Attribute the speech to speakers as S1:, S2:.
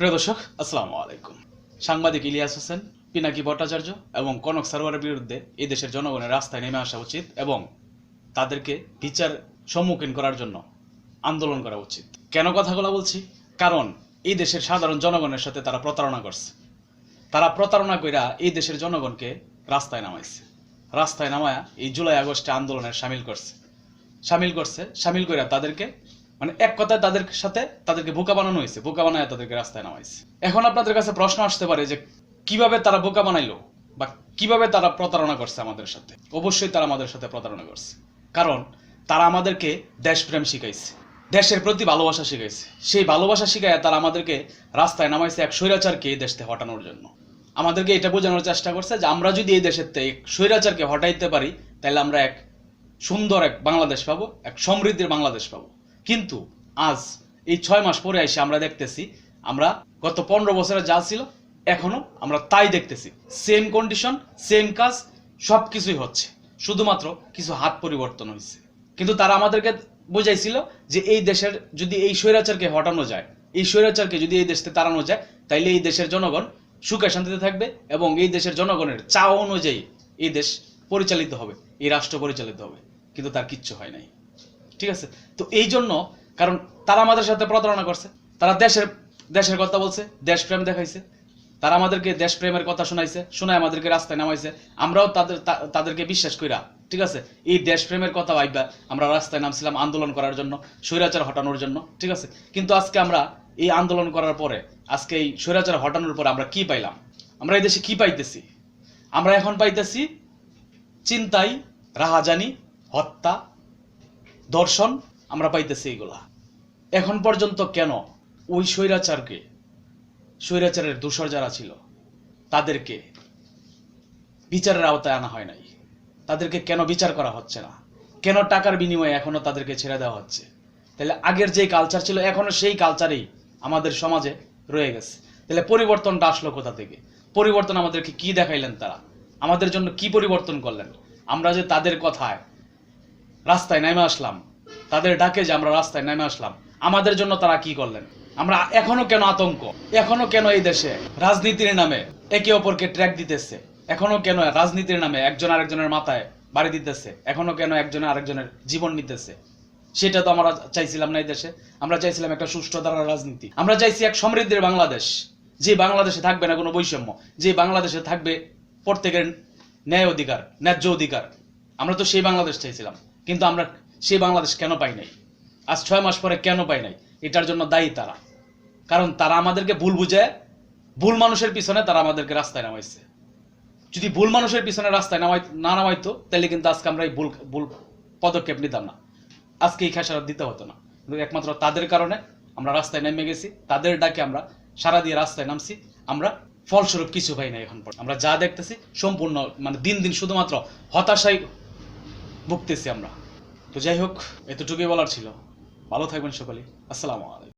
S1: প্রিয় দর্শক, আসসালামু আলাইকুম। সাংবাদিক ইলিয়াস হোসেন, পিনাকি ভট্টাচার্য এবং কনক সারোয়ারের বিরুদ্ধে এই দেশের জনগণের রাস্তায় নেমে আসা উচিত এবং তাদেরকে বিচার সম্মুখীন করার জন্য আন্দোলন করা উচিত। কেন কথাগুলো বলছি? কারণ এই দেশের সাধারণ জনগণের সাথে তারা প্রতারণা করছে। তারা প্রতারণা কইরা এই দেশের জনগণকে রাস্তায় নামাইছে। রাস্তায় নামায়া এই জুলাই আগস্টে আন্দোলনের সামিল করছে। সামিল করছে, সামিল করে তাদেরকে মানে এক কথায় তাদের সাথে তাদেরকে বোকা বানানো হয়েছে, বোকা বানায় তাদেরকে রাস্তায় নামাইছে। এখন আপনাদের কাছে প্রশ্ন আসতে পারে যে কীভাবে তারা বোকা বানাইলো বা কীভাবে তারা প্রতারণা করছে আমাদের সাথে? অবশ্যই তারা আমাদের সাথে প্রতারণা করছে। কারণ তারা আমাদেরকে দেশপ্রেম শিখাইছে, দেশের প্রতি ভালোবাসা শিখাইছে। সেই ভালোবাসা শিখায় তারা আমাদেরকে রাস্তায় নামাইছে এক স্বৈরাচারকে এই দেশ থেকে হটানোর জন্য। আমাদেরকে এটা বোঝানোর চেষ্টা করছে যে আমরা যদি এই দেশের থেকে স্বৈরাচারকে হটাইতে পারি, তাহলে আমরা এক সুন্দর এক বাংলাদেশ পাবো, এক সমৃদ্ধির বাংলাদেশ পাবো। কিন্তু আজ এই ছয় মাস পরে এসে আমরা দেখতেছি, আমরা গত পনেরো বছরে যা ছিল, এখনও আমরা তাই দেখতেছি। সেম কন্ডিশন সেম কাজ সব কিছুই হচ্ছে। শুধুমাত্র কিছু হাত পরিবর্তন হয়েছে। কিন্তু তারা আমাদেরকে বোঝাইছিল যে এই দেশের যদি এই স্বৈরাচারকে হটানো যায়, এই স্বৈরাচারকে যদি এই দেশ থেকে তাড়ানো যায়, তাইলে এই দেশের জনগণ সুখে শান্তিতে থাকবে এবং এই দেশের জনগণের চাওয়া অনুযায়ী এই দেশ পরিচালিত হবে, এই রাষ্ট্র পরিচালিত হবে। কিন্তু তার কিচ্ছু হয় নাই। ঠিক আছে? তো এই জন্য কারণ তারা আমাদের সাথে প্রতারণা করছে, তারা দেশের দেশের কথা বলছে, দেশপ্রেম দেখাইছে, তারা আমাদেরকে দেশপ্রেমের কথা শোনাইছে, শোনায় আমাদেরকে রাস্তায় নামাইছে, আমরাও তাদের তাদেরকে বিশ্বাস কইরা, ঠিক আছে? এই দেশপ্রেমের কথা ভাইবা, আমরা রাস্তায় নামছিলাম আন্দোলন করার জন্য, স্বৈরাচার হটানোর জন্য, ঠিক আছে? কিন্তু আজকে আমরা এই আন্দোলন করার পরে, আজকে এই স্বৈরাচার হটানোর পরে আমরা কি পাইলাম? আমরা এই দেশে কি পাইতেছি? আমরা এখন পাইতেছি চিন্তাই, রাহাজানি, হত্যা দর্শন আমরা পাইতেছি এইগুলা। এখন পর্যন্ত কেন ওই স্বৈরাচারকে, স্বৈরাচারের দোষর যারা ছিল, তাদেরকে বিচারের আওতায় আনা হয় নাই? তাদেরকে কেন বিচার করা হচ্ছে না? কেন টাকার বিনিময়ে এখনও তাদেরকে ছেড়ে দেওয়া হচ্ছে? তাহলে আগের যে কালচার ছিল, এখনও সেই কালচারেই আমাদের সমাজে রয়ে গেছে। তাহলে পরিবর্তনটা আসলো কোথা থেকে? পরিবর্তন আমাদেরকে কি দেখাইলেন তারা? আমাদের জন্য কি পরিবর্তন করলেন? আমরা যে তাদের কথায় রাস্তায় নেমে আসলাম। তাদের ডাকে যে আমরা রাস্তায় নেমে আসলাম। আমাদের জন্য তারা কি করলেন? আমরা এখনও কেন আতঙ্ক? এখনও কেন এই দেশে রাজনীতির নামে একে অপরকে ট্র্যাক দিতেছে? এখনও কেন রাজনীতির নামে একজন আরেকজনের মাথায় বাড়ি দিতেছে? এখনও কেন একজন আরেকজনের জীবন নিতেছে? সেটা তো আমরা চাইছিলাম না এই দেশে। আমরা চাইছিলাম একটা সুষ্ঠু ধারার রাজনীতি। আমরা চাইছি এক সমৃদ্ধির বাংলাদেশ। যে বাংলাদেশে থাকবে না কোনো বৈষম্য, যে বাংলাদেশে থাকবে প্রত্যেকের ন্যায় অধিকার, ন্যায্য অধিকার। আমরা তো সেই বাংলাদেশ চাইছিলাম। কিন্তু আমরা সেই বাংলাদেশ কেন পাই নাই? আজ ছয় মাস পরে কেন পাই নাই? এটার জন্য দায়ী তারা। কারণ তারা আমাদেরকে ভুল বুঝে, ভুল মানুষের পিছনে তারা আমাদেরকে রাস্তায় নামাইছে। যদি ভুল মানুষের পিছনে রাস্তায় নামাই না নামাইতো, তাহলে কিন্তু আজকে আমরা এই ভুল ভুল পদক্ষেপ নিতাম না। আজকে এই খেসারত দিতে হতো না। একমাত্র তাদের কারণে আমরা রাস্তায় নেমে গেছি। তাদের ডাকে আমরা সারা দিয়ে রাস্তায় নামছি। আমরা ফলস্বরূপ কিছু পাই না এখন আমরা যা দেখতেছি, সম্পূর্ণ মানে দিন দিন শুধুমাত্র হতাশায় ভুগতেছি আমরা। তো যাই হোক এতটুকুই বলার ছিল। ভালো থাকবেন সকলে। আসসালামু আলাইকুম।